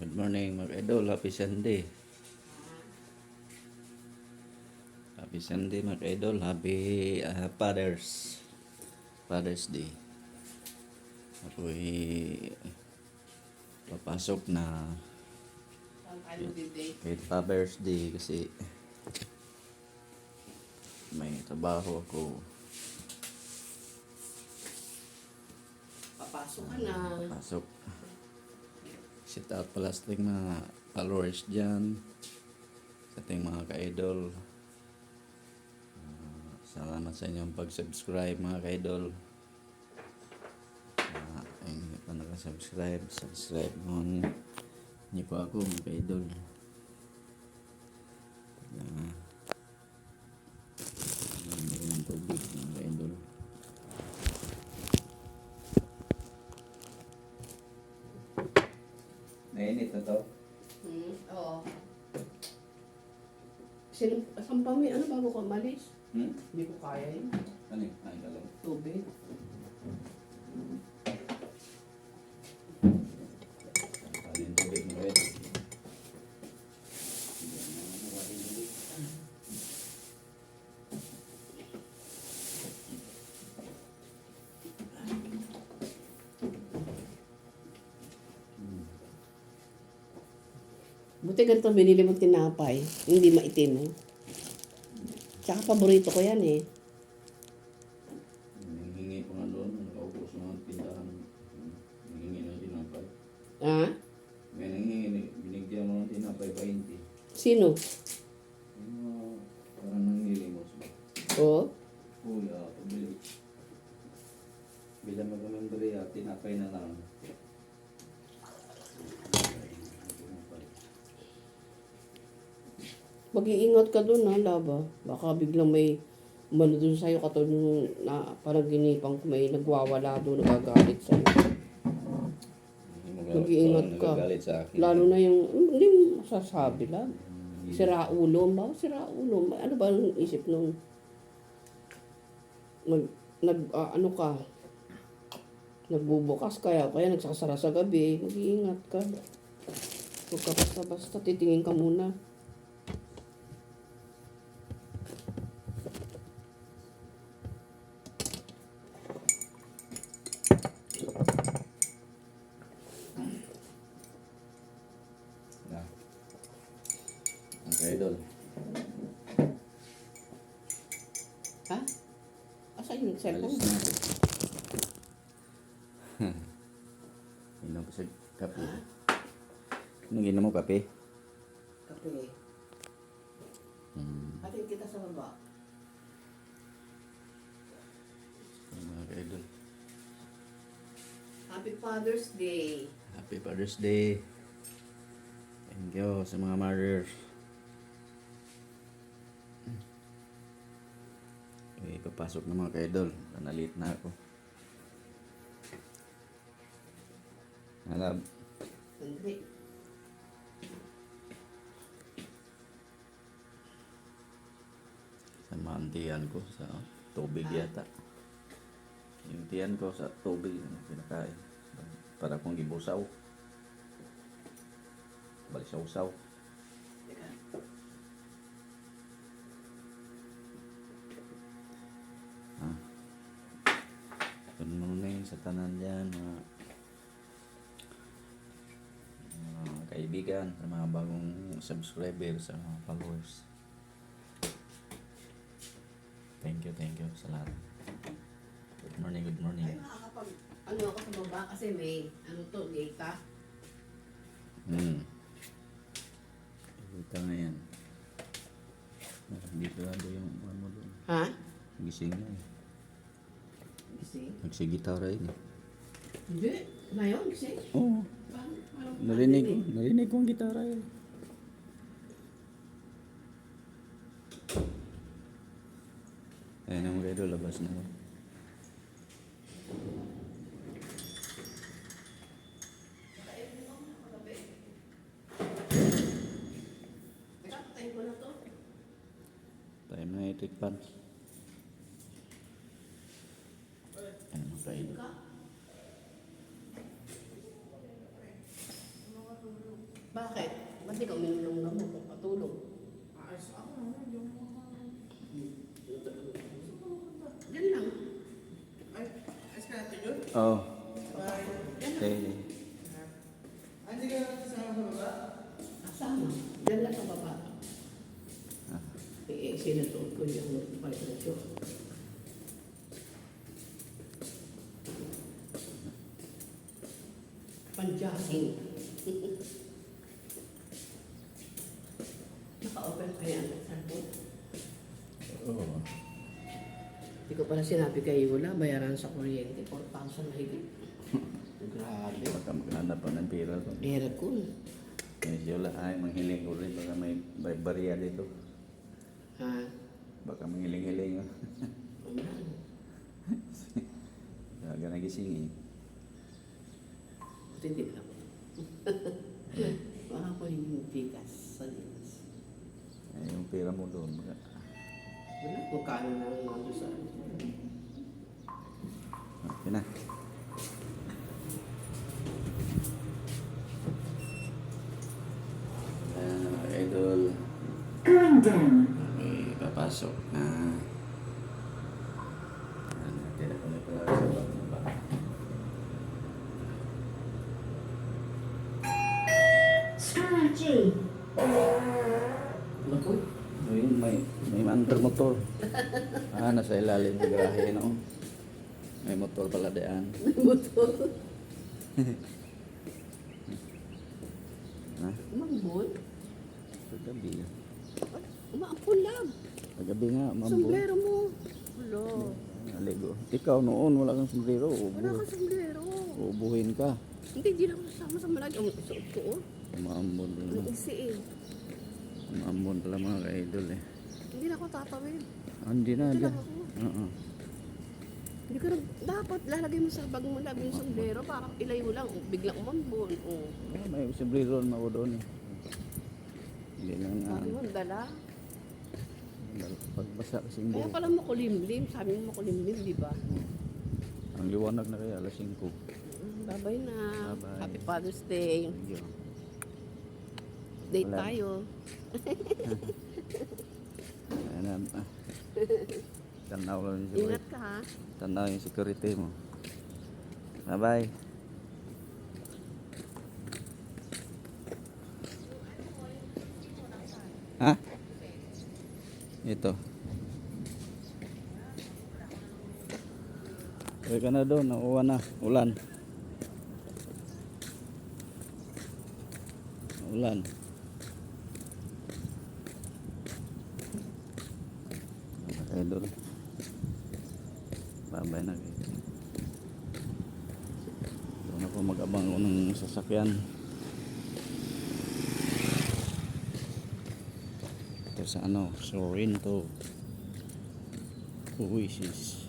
Good morning mga idol. Happy Sunday. Happy Sunday mga idol. Happy uh, Father's Father's Day. Ako'y papasok na kahit Father's Day kasi may trabaho ako. Papasok ka na. Pasok. Shout out pala sa ating mga followers dyan. Sa ating mga ka-idol. Ah, salamat sa inyong pag-subscribe mga ka-idol. Uh, ay, hindi pa nakasubscribe. Subscribe mo. Hindi po ako mga ka-idol. Uh, Nainit na to. Hmm, oo. Pa may ano bago ka malis? Hmm? Hindi ko kaya yun. Ano yun? Ay, alam. Tubig. Buti ganito binili mo tinapay. Hindi maitim. Eh. Tsaka paborito ko yan eh. Nangingi ko nga doon. Nakaupo sa mga tindahan. Nangingi ng tinapay. Ha? May nangingi. Binigyan mo ng tinapay 20. Sino? Yung mga parang nangilimos? Oo. Kuya, pabili. Bilang mag-membrya, tinapay na lang. Tinapay. Mag-iingat ka doon ha, laba. Baka biglang may umano doon sa'yo katulad nung na parang ginipang ko may nagwawala doon, nagagalit sa'yo. Mag-iingat ka. nagagalit sa akin. Lalo na yung, hindi mo masasabi lang. Sira ulo, ba? Sira ulo. Ano ba ang isip nung nag, nag ah, ano ka? Nagbubukas kaya, kaya nagsasara sa gabi. Mag-iingat ka. Huwag ka basta-basta, titingin ka muna. Yung Alis cellphone? na. Inom ko sa kape. Anong inom mo kape? Kape. Hmm. Atin kita sa baba. Mga ka-idol. Happy Father's Day. Happy Father's Day. Thank you sa mga mothers. Okay, papasok na mga ka-idol. Nalit na ako. Alam, Sandali. sa mantiyan ko sa tubig yata. Yung tiyan ko sa tubig ano, pinakain. Para kung gibusaw. Balisaw-saw. Teka. Good sa tanan dyan, mga, mga kaibigan, sa mga bagong subscriber, sa mga followers. Thank you, thank you sa lahat. Good morning, good Ay, morning. nakakapag... Ano ako sa baba kasi may... Ano to, data. Hmm. Kita nga yan. Hindi sarado yung ano mo doon. Ha? Gising na eh. Kasi? Nagsigitara yun eh. Hindi. Ngayon, kasi? Oo. Narinig ko. Narinig ko ang gitara yun. Ayun ang idol, labas na to. Time na electric pan. Ayun mga idol. Ka. Bakit? Ba't di ka uminom ng gamot o patulog? Ayos ako naman yung mga... Yan lang. Ay, ayos ka natin yun? Oo. Bye. Okay. Ay, hindi ka natin sa baba? Kasama. Yan lang sa baba. Ah. Eh, eh, sinusuot ko yung palisasyon. Panjasing. pala sinabi kay Yula, bayaran sa kuryente, 4,000 na higit. Grabe. Baka maghanap pa ng pera to. Aircon. Medyo lang ay manghiling ulit. Baka may, may bariya dito. Ha? Baka manghiling-hiling. Ayan. Kaya nagising eh. Buti hindi lang. Baka ko yung tikas sa linas. Ay, yung pera mo doon. Wala, magkano na ang mga sa okay na. Mga idol. May papasok na. Sa baba. Strategy. Naku, Ayun, may, may under motor. ah, nasa ilalim ng garahe, no? May motor pala may motor. Ha? Mambon. Kagabi. Umaampun lang. Kagabi nga, mambo. Sombrero mo. Wala. Aligo. Ikaw noon, wala kang sombrero. Wala Ubo. ka sombrero. Ubuhin ka. Hindi, di lang kasama sa malag. Ang isuot ko, oh. Umaambon Ang pala. isi eh. Umaambon pala mga ka-idol eh. Hindi na ako tatawid. Ah, Hindi na, Ito di. lang ako. Oo. Hindi ko nag... Dapat lalagay mo sa bag mo lang yung sombrero para ilay mo lang. Biglang umambon. Oh. Ah, may sombrero na ako doon eh. Hindi lang nga. Sabi mo, dala. Pagbasa kasing Kaya buhok. pala makulimlim. Sabi mo makulimlim, di ba? Ang liwanag na kaya, alas 5. Babay na. Bye-bye. Happy Father's Day. Thank you. Date Wala. tayo. Ayan na. ah. Tanaw lang yung security. Ingat ka ha. Tanaw yung security mo. Bye-bye. Ha? Ito. Uwi ka na doon, nauwan na, ulan. Ulan. Okay, doon. Babay na. Doon ako mag-abang ng sasakyan. Ito sa ano, Sorrento. Oasis.